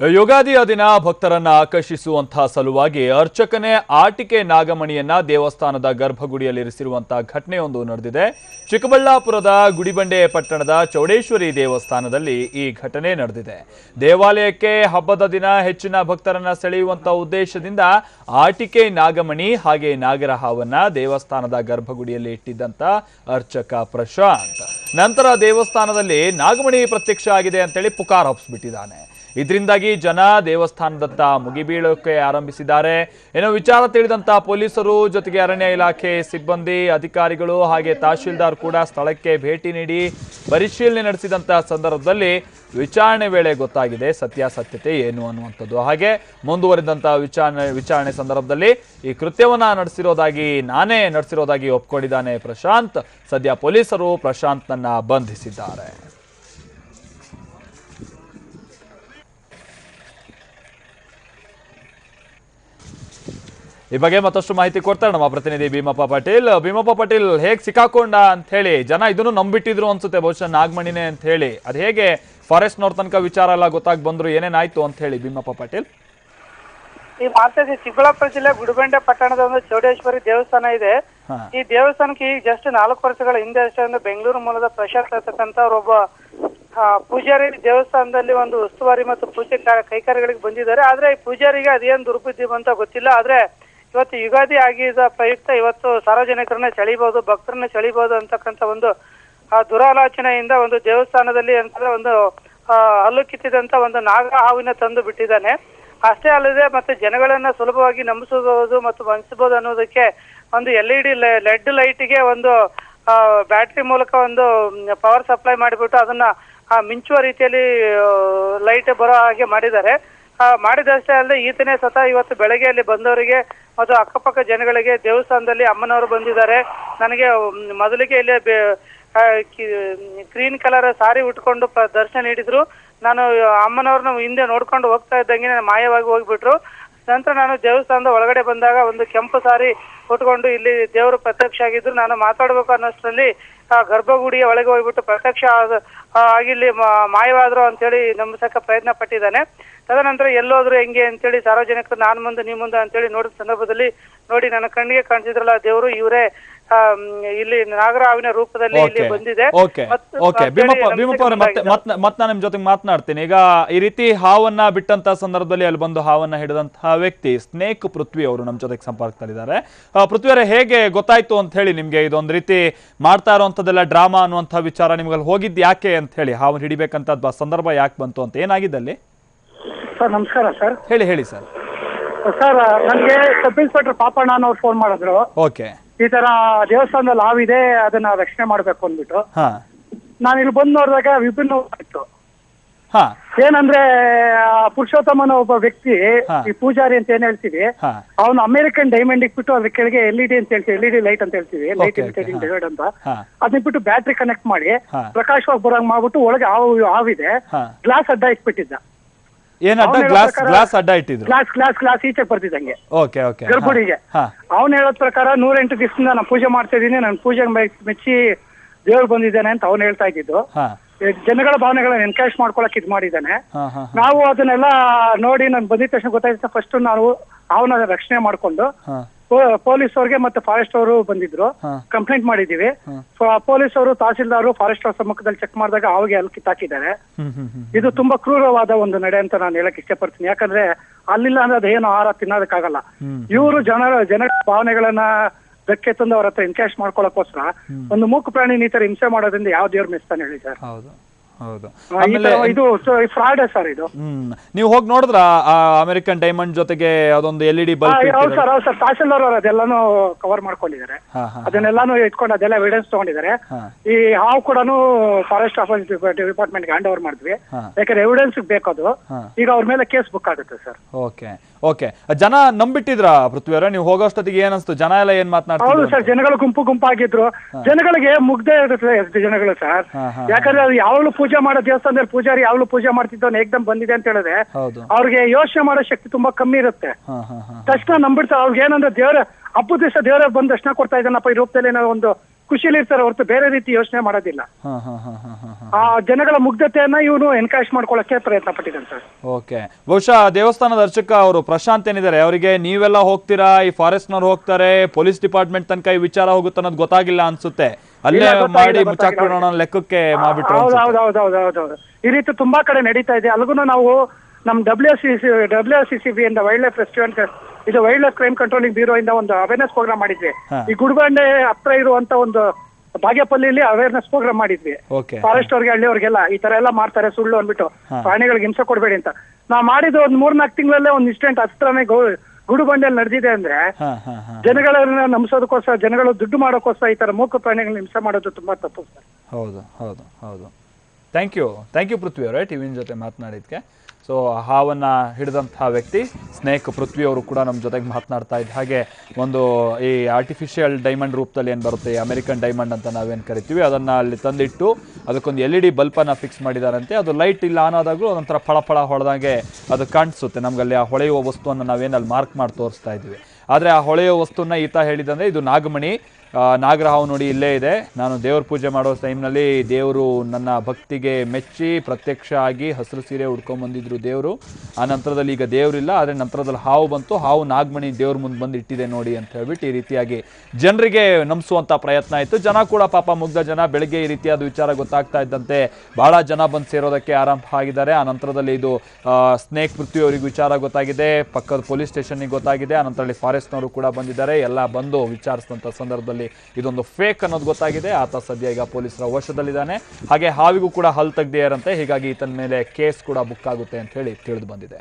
ಯುಗಾದಿಯ ದಿನ ಭಕ್ತರನ್ನ ಆಕರ್ಷಿಸುವಂತಹ ಸಲುವಾಗಿ ಅರ್ಚಕನೇ ಆಟಿಕೆ ನಾಗಮಣಿಯನ್ನ ದೇವಸ್ಥಾನದ ಗರ್ಭಗುಡಿಯಲ್ಲಿರಿಸಿರುವಂತಹ ಘಟನೆಯೊಂದು ನಡೆದಿದೆ. ಚಿಕ್ಕಬಳ್ಳಾಪುರದ ಗುಡಿಬಂಡೆ ಪಟ್ಟಣದ ಚೌಡೇಶ್ವರಿ ದೇವಸ್ಥಾನದಲ್ಲಿ ಈ ಘಟನೆ ನಡೆದಿದೆ. ದೇವಾಲಯಕ್ಕೆ ಹಬ್ಬದ ದಿನ ಹೆಚ್ಚಿನ ಭಕ್ತರನ್ನ ಸೆಳೆಯುವಂತಹ ಉದ್ದೇಶದಿಂದ ಆಟಿಕೆ ನಾಗಮಣಿ ಹಾಗೆ ನಾಗರಹಾವನ್ನ ದೇವಸ್ಥಾನದ ಗರ್ಭಗುಡಿಯಲ್ಲಿ ಇಟ್ಟಿದ್ದಂತ ಅರ್ಚಕ ಪ್ರಶಾಂತ್. ನಂತರ ದೇವಸ್ಥಾನದಲ್ಲಿ ನಾಗಮಣಿ ಪ್ರತ್ಯಕ್ಷ ಆಗಿದೆ ಅಂತೇಳಿ ಪುಕಾರ ಹೊಪ್ಪಿಸ್ಬಿಟ್ಟಿದ್ದಾನೆ ಇದರಿಂದಾಗಿ ಜನ ದೇವಸ್ಥಾನದತ್ತ ಮುಗಿಬೀಳೋಕೆ ಆರಂಭಿಸಿದ್ದಾರೆ. ಏನೋ ವಿಚಾರ ತಿಳಿದಂತ ಪೊಲೀಸರು ಜೊತೆಗೆ ಅರಣ್ಯ ಇಲಾಖೆ ಸಿಬ್ಬಂದಿ, ಅಧಿಕಾರಿಗಳು ಹಾಗೆ ತಹಶೀಲ್ದಾರ್ ಕೂಡ ಸ್ಥಳಕ್ಕೆ ಭೇಟಿ ನೀಡಿ ಪರಿಶೀಲನೆ ನಡೆಸಿದಂತ ಸಂದರ್ಭದಲ್ಲಿ ವಿಚಾರಣೆ ವೇಳೆ ಗೊತ್ತಾಗಿದೆ ಸತ್ಯಾಸತ್ಯತೆ ಏನು ಅನ್ನುವಂಥದ್ದು. ಹಾಗೆ ಮುಂದುವರಿದಂತ ವಿಚಾರಣೆ ವಿಚಾರಣೆ ಸಂದರ್ಭದಲ್ಲಿ ಈ ಕೃತ್ಯವನ್ನ ನಡೆಸಿರೋದಾಗಿ, ನಾನೇ ನಡೆಸಿರೋದಾಗಿ ಒಪ್ಕೊಂಡಿದ್ದಾನೆ ಪ್ರಶಾಂತ್. ಸದ್ಯ ಪೊಲೀಸರು ಪ್ರಶಾಂತ್ನನ್ನ ಬಂಧಿಸಿದ್ದಾರೆ. ಈ ಬಗ್ಗೆ ಮತ್ತಷ್ಟು ಮಾಹಿತಿ ಕೊಡ್ತಾರೆ ನಮ್ಮ ಪ್ರತಿನಿಧಿ ಭೀಮಪ್ಪ ಪಾಟೀಲ್. ಭೀಮಪ್ಪ ಪಾಟೀಲ್ ಹೇಗೆ ಸಿಕ್ಕಾಕೊಂಡ ಅಂತ ಹೇಳಿ ಜನ ಇದನ್ನು ನಂಬಿಟ್ಟಿದ್ರು ಅನ್ಸುತ್ತೆ ಬಹುಶಃ ನಾಗಮಣಿನೇ ಅಂತ ಹೇಳಿ ಅದು ಹೇಗೆ ಫಾರೆಸ್ಟ್ ತನಕ ವಿಚಾರ ಎಲ್ಲ ಗೊತ್ತಾಗಿ ಬಂದ್ರು ಏನೇನಾಯ್ತು ಅಂತ ಹೇಳಿ ಭೀಮಪ್ಪ ಪಾಟೀಲ್? ಈ ಮಾತಾಡಿ ಚಿಕ್ಕಬಳ್ಳಾಪುರ ಜಿಲ್ಲೆ ಗುಡಿಬಂಡೆ ಪಟ್ಟಣದ ಒಂದು ಚೌಡೇಶ್ವರಿ ದೇವಸ್ಥಾನ ಇದೆ. ಈ ದೇವಸ್ಥಾನಕ್ಕೆ ಈಗ ಜಸ್ಟ್ ನಾಲ್ಕು ವರ್ಷಗಳ ಹಿಂದೆ ಅಷ್ಟೇ ಒಂದು ಬೆಂಗಳೂರು ಮೂಲದ ಪ್ರಶಾಂತ್ ಇರ್ತಕ್ಕಂತ ಒಬ್ಬ ಆ, ಪೂಜಾರಿ ದೇವಸ್ಥಾನದಲ್ಲಿ ಒಂದು ಉಸ್ತುವಾರಿ ಮತ್ತು ಪೂಜೆ ಕೈಕಾರಿಗಳಿಗೆ ಕೈಕಾರ್ಯಗಳಿಗೆ ಬಂದಿದ್ದಾರೆ. ಆದ್ರೆ ಈ ಪೂಜಾರಿಗೆ ಅದೇನ್ ದುರ್ಬುದ್ಧಿ ಅಂತ ಗೊತ್ತಿಲ್ಲ. ಆದ್ರೆ ಇವತ್ತು ಯುಗಾದಿ ಆಗಿದ ಪ್ರಯುಕ್ತ ಇವತ್ತು ಸಾರ್ವಜನಿಕರನ್ನ ಸೆಳಿಬಹುದು ಭಕ್ತರನ್ನ ಸೆಳಿಬಹುದು ಅಂತಕ್ಕಂಥ ಒಂದು, ಆ, ದುರಾಲೋಚನೆಯಿಂದ ಒಂದು ದೇವಸ್ಥಾನದಲ್ಲಿ ಅಂತಂದ್ರೆ ಒಂದು ಹಲ್ಲು ಕಿತ್ತಿದಂತ ಒಂದು ನಾಗ ಹಾವಿನ ತಂದು ಬಿಟ್ಟಿದ್ದಾನೆ. ಅಷ್ಟೇ ಅಲ್ಲದೆ ಮತ್ತೆ ಜನಗಳನ್ನ ಸುಲಭವಾಗಿ ನಂಬಿಸಬಹುದು ಮತ್ತು ವಂಚಿಸಬಹುದು ಅನ್ನೋದಕ್ಕೆ ಒಂದು ಎಲ್ ಇ ಡಿ ಲೆಡ್ ಲೈಟ್ಗೆ ಒಂದು ಬ್ಯಾಟ್ರಿ ಮೂಲಕ ಒಂದು ಪವರ್ ಸಪ್ಲೈ ಮಾಡಿಬಿಟ್ಟು ಅದನ್ನ ಮಿಂಚುವ ರೀತಿಯಲ್ಲಿ ಲೈಟ್ ಬರೋ ಹಾಗೆ ಮಾಡಿದ್ದಾರೆ. ಮಾಡಿದಷ್ಟೇ ಅಲ್ಲದೆ ಈತನೇ ಸತ ಇವತ್ತು ಬೆಳಗ್ಗೆ ಅಲ್ಲಿ ಬಂದವರಿಗೆ ಮತ್ತು ಅಕ್ಕಪಕ್ಕ ಜನಗಳಿಗೆ ದೇವಸ್ಥಾನದಲ್ಲಿ ಅಮ್ಮನವರು ಬಂದಿದ್ದಾರೆ. ನನಗೆ ಮೊದಲಿಗೆ ಇಲ್ಲಿ ಗ್ರೀನ್ ಕಲರ್ ಸಾರಿ ಉಟ್ಕೊಂಡು ದರ್ಶನ ನೀಡಿದ್ರು. ನಾನು ಅಮ್ಮನವ್ರನ್ನ ಹಿಂದೆ ನೋಡ್ಕೊಂಡು ಹೋಗ್ತಾ ಇದ್ದಂಗೆ ಮಾಯವಾಗಿ ಹೋಗ್ಬಿಟ್ರು. ನಂತರ ನಾನು ದೇವಸ್ಥಾನದ ಒಳಗಡೆ ಬಂದಾಗ ಒಂದು ಕೆಂಪು ಸಾರಿ ಉಟ್ಕೊಂಡು ಇಲ್ಲಿ ದೇವರು ಪ್ರತ್ಯಕ್ಷ ಆಗಿದ್ರು. ನಾನು ಮಾತಾಡ್ಬೇಕು ಅನ್ನೋಷ್ಟರಲ್ಲಿ ಆ ಗರ್ಭಗುಡಿಯ ಒಳಗೆ ಹೋಗ್ಬಿಟ್ಟು ಪ್ರತ್ಯಕ್ಷ ಆಗಿಲ್ಲಿ ಮಾಯವಾದ್ರು ಅಂತೇಳಿ ನಂಬಿಸಕ್ಕೆ ಪ್ರಯತ್ನ ಪಟ್ಟಿದ್ದಾನೆ. ತದನಂತರ ಎಲ್ಲೋದ್ರು ಹೆಂಗೆ ಅಂತೇಳಿ ಸಾರ್ವಜನಿಕರು ನಾನು ಮುಂದೆ ನೀ ಮುಂದೆ ಅಂತೇಳಿ ನೋಡಿದ ಸಂದರ್ಭದಲ್ಲಿ ನೋಡಿ ನನ್ನ ಕಣ್ಣಿಗೆ ಕಾಣಿಸಿದ್ರಲ್ಲ ದೇವರು, ಇವರೇ ಇಲ್ಲಿ ನಾಗರಾವಿನ ರೂಪದಲ್ಲಿ ಇಲ್ಲಿ ಬಂದಿದೆ. ಓಕೆ ಮತ್ತು ಓಕೆ ಭೀಮಪ್ಪ ಭೀಮಪ್ಪ ಅವರೇ ಮತ್ತೆ ಮತ್ತೆ ಮತ್ತೆ ನಾನು ನಿಮ್ ಜೊತೆ ಮಾತನಾಡ್ತೀನಿ. ಈಗ ಈ ರೀತಿ ಹಾವನ್ನ ಬಿಟ್ಟಂತ ಸಂದರ್ಭದಲ್ಲಿ ಅಲ್ಲಿ ಬಂದು ಹಾವನ್ನ ಹಿಡಿದಂತಹ ವ್ಯಕ್ತಿ ಸ್ನೇಕ್ ಪೃಥ್ವಿ ಅವರು ನಮ್ಮ ಜೊತೆಗೆ ಸಂಪರ್ಕದಲ್ಲಿದ್ದಾರೆ. ಪೃಥ್ವಿ ಅವರೇ ಹೇಗೆ ಗೊತ್ತಾಯ್ತು ಅಂತ ಹೇಳಿ ನಿಮ್ಗೆ ಇದೊಂದು ರೀತಿ ಮಾಡ್ತಾ ಇರುವಂತದ್ದೆಲ್ಲ ಡ್ರಾಮಾ ಅನ್ನುವಂತ ವಿಚಾರ ನಿಮ್ಗೆ ಅಲ್ಲಿ ಹೋಗಿದ್ದು ಯಾಕೆ ಅಂತ ಹೇಳಿ ಹಾವನ್ನ ಹಿಡಿಬೇಕಂತ ಸಂದರ್ಭ ಯಾಕೆ ಬಂತು ಅಂತ ಏನಾಗಿದ್ದಲ್ಲಿ? ಸರ್ ನಮಸ್ಕಾರ ಸರ್. ಹೇಳಿ ಹೇಳಿ ಸರ್. ಸರ್ ನನಗೆ ಸಬ್ ಇನ್ಸ್ಪೆಕ್ಟರ್ ಪಾಪಣ್ಣ ಅವ್ರು ಫೋನ್ ಮಾಡಿದ್ರು. ಓಕೆ ಈ ತರ ದೇವಸ್ಥಾನದಲ್ಲಿ ಹಾವಿದೆ ಅದನ್ನ ರಕ್ಷಣೆ ಮಾಡ್ಬೇಕು ಅಂದ್ಬಿಟ್ಟು. ಹಾ. ನಾನು ಇಲ್ಲಿ ಬಂದು ನೋಡಿದಾಗ ವಿಭಿನ್ನ ಇತ್ತು. ಹಾ. ಏನಂದ್ರೆ ಆ ಪುರುಷೋತ್ತಮನ ಒಬ್ಬ ವ್ಯಕ್ತಿ ಹಾ. ಈ ಪೂಜಾರಿ ಅಂತ ಏನ್ ಹೇಳ್ತೀವಿ ಹಾ. ಅವನು ಅಮೆರಿಕನ್ ಡೈಮಂಡ್ ಇಟ್ಬಿಟ್ಟು ಅದ್ರ ಕೆಳಗೆ ಎಲ್ ಇ ಡಿ ಅಂತ ಹೇಳ್ತೀವಿ ಎಲ್ ಇ ಡಿ ಲೈಟ್ ಅಂತ ಹೇಳ್ತೀವಿ ಲೈಟ್ Okay, okay, ಇಂಡಿಕೇಟಿಂಗ್ ಹಾ. ಡಿವೈಡ್ ಅಂತ. ಹಾ. ಅದನ್ನ ಬಿಟ್ಟು ಬ್ಯಾಟ್ರಿ ಕನೆಕ್ಟ್ ಮಾಡಿ ಹಾ. ಪ್ರಕಾಶವಾಗಿ ಬರೋಂಗ್ ಮಾಡ್ಬಿಟ್ಟು ಒಳಗೆ ಹಾವು ಹಾವಿದೆ ಹಾ. ಗ್ಲಾಸ್ ಅಡ್ಡ ಇಟ್ಬಿಟ್ಟಿದ್ದ. ಏನ್ ಅಡ್ಡ ಅವ್ನು ಗ್ಲಾಸ್ ಗ್ಲಾಸ್ ಅಡ್ಡ ಇಟ್ಟಿದ್ರು? ಗ್ಲಾಸ್ ಗ್ಲಾಸ್ ಗ್ಲಾಸ್ ಈಚೆ ಬರ್ತಿದ್ದಂಗೆ. Okay okay. ಗರ್ಭುಡಿಗೆ ಹಾ. ಅವನು ಹೇಳೋದ್ ಪ್ರಕಾರ ನೂರೆಂಟು ದಿವಸದಿಂದ ನಾನು ಪೂಜೆ ಮಾಡ್ತಾ ಇದ್ದೀನಿ ನಾನು ಮೆಚ್- ಮೆಚ್ಚಿ ದೇವ್ರು ಬಂದಿದ್ದಾನೆ ಅಂತ ಅವ್ನು ಹೇಳ್ತಾ ಇದ್ದಿದ್ದು. ಹಾ. ಈ ಜನಗಳ ಭಾವನೆಗಳನ್ನ ಎನ್ಕರೇಜ್ ಮಾಡ್ಕೊಳಕ್ ಇದ್ ಮಾಡಿದ್ದಾನೆ. ಹಾ ಹಾ ನಾವು ಅದನ್ನೆಲ್ಲ ನೋಡಿ ನಾನು ಬಂದಿದ ತಕ್ಷಣ ಗೊತ್ತಾಯ್ತು ಫಸ್ಟ್ ನಾವು ಅವನ ರಕ್ಷಣೆ ಮಾಡ್ಕೊಂಡು ಹಾ. ಪೊಲೀಸ್ ಅವ್ರಿಗೆ ಮತ್ತೆ ಫಾರೆಸ್ಟ್ ಅವರು ಬಂದಿದ್ರು. ಹಾ. ಕಂಪ್ಲೇಂಟ್ ಮಾಡಿದೀವಿ ಆ ಪೊಲೀಸ್ ಅವರು ತಹಸೀಲ್ದಾರ್ ಫಾರೆಸ್ಟ್ ಅವ್ರ ಸಮ್ಮುಖದಲ್ಲಿ ಚೆಕ್ ಮಾಡಿದಾಗ ಅವಾಗ ಅಲ್ಲಿ ಕಿತ್ತಾಕಿದ್ದಾರೆ. ಹ್ಮ್ ಹ್ಮ್ ಹ್ಮ್ ಇದು ತುಂಬಾ ಕ್ರೂರವಾದ ಒಂದು ನಡೆ ಅಂತ ನಾನು ಹೇಳಕ್ ಇಷ್ಟಪಡ್ತೀನಿ. ಯಾಕಂದ್ರೆ ಅಲ್ಲಿಲ್ಲ ಅಂದ್ರೆ ಅದೇನು ಆಹಾರ ತಿನ್ನೋದಕ್ಕಾಗಲ್ಲ. ಹ್ಮ್. ಇವರು ಜನರ ಜನರ ಭಾವನೆಗಳನ್ನ ಧಕ್ಕೆ ತಂದು ಅವ್ರ ಹತ್ರ ಎನ್ಕ್ಯಾಶ್ ಮಾಡ್ಕೊಳಕ್ಕೋಸ್ಕರ ಒಂದು ಮೂಕು ಪ್ರಾಣಿ ನೀತರ ತರ ಹಿಂಸೆ ಮಾಡೋದ್ರಿಂದ ಯಾವ ದೇವ್ರ ಮೆಚ್ತಾನೆ ಹೇಳಿ ಸರ್? ಹೌದು. ಹೌದು. ಆಮೇಲೆ ಇದು ಫ್ರಾಡ್ ಸರ್ ಇದು? ಹ್ಮ್. ನೀವು ಹೋಗಿ ನೋಡಿದ್ರ ಅಮೆರಿಕನ್ ಡೈಮಂಡ್ ಜೊತೆಗೆ ಅದೊಂದು ಎಲ್ ಇ ಡಿ ಹಾ, ಬಲ್ಬ್ ಹೌದು ಸರ್ ಹೌದು ಸರ್ ತಹಸೀಲ್ದಾರ್ ಅವರು ಅದೆಲ್ಲಾನು ಕವರ್ ಮಾಡ್ಕೊಂಡಿದ್ದಾರೆ. ಹಾ ಹಾ ಅದನ್ನೆಲ್ಲಾನು ಇಟ್ಕೊಂಡು ಅದೆಲ್ಲ ಎವಿಡೆನ್ಸ್ ತಗೊಂಡಿದ್ದಾರೆ. ಹಾ. ಈ ಹಾವು ಕೂಡ ಫಾರೆಸ್ಟ್ ಆಫೀಸ್ ಡಿಪಾರ್ಟ್ಮೆಂಟ್ಗೆ ಹ್ಯಾಂಡ್ ಓವರ್ ಮಾಡಿದ್ವಿ. ಹಾ. ಯಾಕಂದ್ರೆ ಎವಿಡೆನ್ಸ್ ಬೇಕದು. ಹಾ. ಈಗ ಅವ್ರ ಮೇಲೆ ಕೇಸ್ ಬುಕ್ ಆಗುತ್ತೆ ಸರ್ ಓಕೆ ಓಕೆ. ಜನ ನಂಬಿಟ್ಟಿದ್ರ ಪೃಥ್ವಿಯವರ ನೀವು ಹೋಗೋಷ್ಟೊತ್ತಿಗೆ ಏನಿಸ್ತು ಜನ ಎಲ್ಲ ಏನ್ ಹೌದು ಮಾತನಾಡ್ತಿದ್ರು ಸರ್ ಜನಗಳು ಗುಂಪು ಗುಂಪಾಗಿದ್ರು. ಜನಗಳಿಗೆ ಮುಗ್ದೇ ಇರುತ್ತೆ ಎಷ್ಟು ಜನಗಳು ಸರ್ ಹಾ, ಹಾ, ಯಾಕಂದ್ರೆ ಅದು ಯಾವಾಗಲೂ ಪೂಜೆ ಮಾಡೋ ದೇವಸ್ಥಾನದಲ್ಲಿ ಪೂಜಾರಿ ಯಾವಾಗಲೂ ಪೂಜೆ ಮಾಡ್ತಿದ್ದವನು ಏಕ್ದಮ್ ಬಂದಿದೆ ಅಂತ ಹೇಳಿದ್ರೆ ಹೌದು. ಅವ್ರಿಗೆ ಯೋಚನೆ ಮಾಡೋ ಶಕ್ತಿ ತುಂಬಾ ಕಮ್ಮಿ ಇರುತ್ತೆ. ಹಾ ಹಾ ಹಾ ತಕ್ಷಣ ನಂಬಿಡ್ತಾರೆ ಅವ್ರಿಗೆ ಏನಂದ್ರೆ ದೇವರ ಹಬ್ಬದ ದಿವಸ ದೇವರ ಬಂದು ದರ್ಶನ ಕೊಡ್ತಾ ಇದ್ದಾನಪ್ಪ ಈ ರೂಪದಲ್ಲಿ ಏನೋ ಒಂದು ಖುಷಿಲಿ ಇರ್ತಾರೆ ಹೊರತು ಬೇರೆ ರೀತಿ ಯೋಚನೆ ಮಾಡೋದಿಲ್ಲ. ಹಾ ಹಾ ಹಾ ಹಾ ಹಾ ಹಾ. ಆ ಜನಗಳ ಮುಗ್ಧತೆಯನ್ನ ಇವನು ಎನ್ಕರೇಜ್ ಮಾಡ್ಕೊಳಕ್ಕೆ ಪ್ರಯತ್ನ ಪಟ್ಟಿದ್ದಾನೆ ಸರ್. ಓಕೆ. ಬಹುಶಃ ದೇವಸ್ಥಾನದ ಅರ್ಚಕ ಅವರು ಪ್ರಶಾಂತ್ ಏನಿದ್ದಾರೆ? ಅವರಿಗೆ ನೀವೆಲ್ಲ ಹೋಗ್ತೀರಾ? ಈ ಫಾರೆಸ್ಟ್ನವ್ರು ಹೋಗ್ತಾರೆ? ಪೊಲೀಸ್ ಡಿಪಾರ್ಟ್ಮೆಂಟ್ ತನಕ ಈ ವಿಚಾರ ಹೋಗುತ್ತೆ ಅನ್ನೋದು ಗೊತ್ತಾಗಿಲ್ಲ ಅನ್ಸುತ್ತೆ. ಅಲ್ಲೇ ಮಾಡಿ. ಮುಚ್ಚಾಕ್ಬಿಡೋಣ ಲೆಕ್ಕಕ್ಕೆ ಮಾಡ್ಬಿಟ್ರು ಅನ್ಸುತ್ತೆ. ಈ ರೀತಿ ತುಂಬಾ ಕಡೆ ನಡೀತಾ ಇದೆ ಅಲ್ಲಿಗೂ ನಾವು ನಮ್ W C C W C C B ಇಂದ ವೈಲ್ಡ್ ಲೈಫ್ ರೆಸ್ಟೋರೆಂಟ್ ಇದು wild life crime controlling bureau ಇಂದ ಒಂದು ಅವೇರ್ನೆಸ್ ಪ್ರೋಗ್ರಾಮ್ ಮಾಡಿದ್ವಿ ಹಾ. ಈ ಗುಡ್ಬಂಡೆ ಹತ್ರ ಇರುವಂತ ಒಂದು ಬಾಗೇಪಲ್ಲಿಲಿ ಅವೇರ್ನೆಸ್ ಪ್ರೋಗ್ರಾಮ್ ಮಾಡಿದ್ವಿ ಓಕೆ ಫಾರೆಸ್ಟ್ ಅವ್ರಿಗೆ ಹಳ್ಳಿಯವ್ರಿಗೆಲ್ಲ ಈ ತರ ಎಲ್ಲ ಮಾಡ್ತಾರೆ ಸುಳ್ಳು ಅಂದ್ಬಿಟ್ಟು. ಪ್ರಾಣಿಗಳಿಗೆ ಹಿಂಸೆ ಕೊಡಬೇಡಿ ಅಂತ ನಾವು ಮಾಡಿದ ಒಂದ್ ಮೂರ್ನಾಲ್ಕು ತಿಂಗಳಲ್ಲೇ ಒಂದ್ ಇನ್ಸಿಡೆಂಟ್ ಹತ್ರನೇ ಗೋ ಗುಡುಬಂಡೆಯಲ್ಲಿ ನಡೆದಿದೆ ಅಂದ್ರೆ ಜನಗಳನ್ನ ನಂಬಿಸೋದಕ್ಕೋಸ್ಕರ ಜನಗಳು ದುಡ್ಡು ಮಾಡೋಕ್ಕೋಸ್ಕರ ಈ ತರ ಮೂಕ ಪ್ರಾಣಿಗಳನ್ನ ಹಿಂಸೆ ಮಾಡೋದು ತುಂಬಾ ತಪ್ಪು ಸರ್. ಹೌದು ಹೌದು ಹೌದು. Thank you thank you Prithvi ಅವರೇ ಟಿವಿನ ಜೊತೆ ಮಾತನಾಡಿದ್ಕೆ. ಸೊ ಹಾವನ್ನ ಹಿಡಿದಂತಹ ವ್ಯಕ್ತಿ ಸ್ನೇಕ್ ಪೃಥ್ವಿ ಅವರು ಕೂಡ ನಮ್ಮ ಜೊತೆಗೆ ಮಾತನಾಡ್ತಾ ಇದ್ದ ಹಾಗೆ ಒಂದು ಈ ಆರ್ಟಿಫಿಷಿಯಲ್ ಡೈಮಂಡ್ ರೂಪದಲ್ಲಿ ಏನು ಬರುತ್ತೆ ಅಮೆರಿಕನ್ ಡೈಮಂಡ್ ಅಂತ ನಾವೇನು ಕರಿತೀವಿ, ಅದನ್ನು ಅಲ್ಲಿ ತಂದಿಟ್ಟು ಅದಕ್ಕೊಂದು ಎಲ್ ಇ ಡಿ ಬಲ್ಪನ್ನು ಫಿಕ್ಸ್ ಮಾಡಿದಾರಂತೆ. ಅದು ಲೈಟ್ ಇಲ್ಲ ಆದಾಗಲೂ ಅದೊಂಥರ ಫಳ ಫಳ ಹೊಡೆದಾಗೆ ಅದು ಕಾಣಿಸುತ್ತೆ. ನಮಗಲ್ಲಿ ಆ ಹೊಳೆಯುವ ವಸ್ತುವನ್ನು ನಾವೇನಲ್ಲಿ ಮಾರ್ಕ್ ಮಾಡಿ ತೋರಿಸ್ತಾ ಇದ್ದೀವಿ ಆದರೆ ಆ ಹೊಳೆಯುವ ವಸ್ತುವನ್ನ ಈತ ಹೇಳಿದಂದರೆ ಇದು ನಾಗಮಣಿ. ನಾಗರಹಾವು ನೋಡಿ ಇಲ್ಲೇ ಇದೆ. ನಾನು ದೇವ್ರ ಪೂಜೆ ಮಾಡೋ ಟೈಮ್ನಲ್ಲಿ ದೇವರು ನನ್ನ ಭಕ್ತಿಗೆ ಮೆಚ್ಚಿ ಪ್ರತ್ಯಕ್ಷ ಆಗಿ ಹಸಿರು ಸೀರೆ ಉಡ್ಕೊಂಡ್ ಬಂದಿದ್ರು ದೇವರು. ಆ ನಂತರದಲ್ಲಿ ಈಗ ದೇವರಿಲ್ಲ ಆದರೆ ನಂತರದಲ್ಲಿ ಹಾವು ಬಂತು. ಹಾವು ನಾಗಮಣಿ ದೇವ್ರ ಮುಂದೆ ಬಂದು ಇಟ್ಟಿದೆ ನೋಡಿ ಅಂತ ಹೇಳ್ಬಿಟ್ಟು ಈ ರೀತಿಯಾಗಿ ಜನರಿಗೆ ನಂಬಿಸುವಂಥ ಪ್ರಯತ್ನ ಆಯಿತು. ಜನ ಕೂಡ ಪಾಪ ಮುಗ್ಧ ಜನ, ಬೆಳಗ್ಗೆ ಈ ರೀತಿಯಾದ ವಿಚಾರ ಗೊತ್ತಾಗ್ತಾ ಇದ್ದಂತೆ ಭಾಳ ಜನ ಬಂದು ಸೇರೋದಕ್ಕೆ ಆರಂಭ ಆಗಿದ್ದಾರೆ. ಆ ನಂತರದಲ್ಲಿ ಇದು ಸ್ನೇಕ್ ಪೃಥ್ವಿ ಅವರಿಗೆ ವಿಚಾರ ಗೊತ್ತಾಗಿದೆ. ಪಕ್ಕದ ಪೊಲೀಸ್ ಸ್ಟೇಷನ್ಗೆ ಗೊತ್ತಾಗಿದೆ. ಆ ನಂತರದಲ್ಲಿ ಫಾರೆಸ್ಟ್ನವರು ಕೂಡ ಬಂದಿದ್ದಾರೆ. ಎಲ್ಲ ಬಂದು ವಿಚಾರಿಸಿದಂಥ ಸಂದರ್ಭದಲ್ಲಿ ಇದೊಂದು ಫೇಕ್ ಅನ್ನೋದು ಗೊತ್ತಾಗಿದೆ. ಆತ ಸದ್ಯ ಈಗ ಪೊಲೀಸರ ವಶದಲ್ಲಿದ್ದಾನೆ. ಹಾಗೆ ಹಾವಿಗೂ ಕೂಡ ಹಲ್ ತೆಗ್ದಿಯಾರಂತೆ ಹೀಗಾಗಿ ಈತನ ಮೇಲೆ ಕೇಸ್ ಕೂಡ ಬುಕ್ ಆಗುತ್ತೆ ಅಂತ ಹೇಳಿ ತಿಳಿದು ಬಂದಿದೆ.